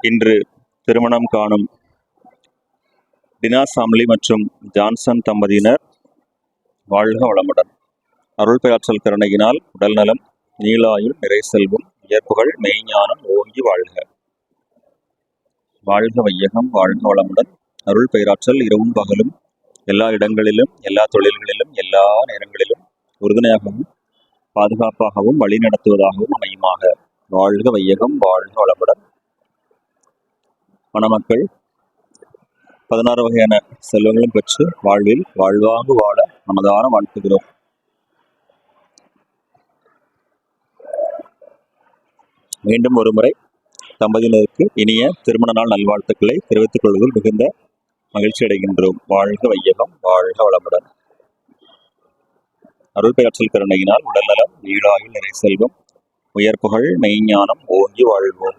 இன்று திருமணம் காணும் டினா சாம்லி மற்றும் ஜான்சன் தம்பதியினர் வாழ்க வளமுடன். அருள் பெயர்ச்சல் கருணையினால் உடல்நலம் நீளாயுள் நிறை செல்வம் இயற்புகள் மெய்ஞானம் ஓங்கி வாழ்க. வாழ்க வையகம் வாழ்க வளமுடன். அருள் பெயராற்றல் இரவும் பகலும் எல்லா இடங்களிலும் எல்லா தொழில்களிலும் எல்லா நேரங்களிலும் உறுதுணையாகவும் பாதுகாப்பாகவும் வழி நடத்துவதாகவும் அமையுமாக. வாழ்க வையகம் வாழ்க வளமுடன். மணமக்கள் பதினாறு வகையான செல்வங்களும் பெற்று வாழ்வில் வாழ்வாங்கு வாழ மனதார வாழ்த்துகிறோம். மீண்டும் ஒரு முறை தம்பதியினருக்கு இனிய திருமண நாள் நல்வாழ்த்துக்களை தெரிவித்துக் கொள்வதில் மிகுந்த மகிழ்ச்சி அடைகின்றோம். வாழ்க வையகம் வாழ்க வளமுடன். அருள் கருணையினால் உடல்நலம் நீளாயில் நிறை செல்வம் உயர்ப்புகள் மெய்ஞானம் ஓங்கி வாழ்வோம்.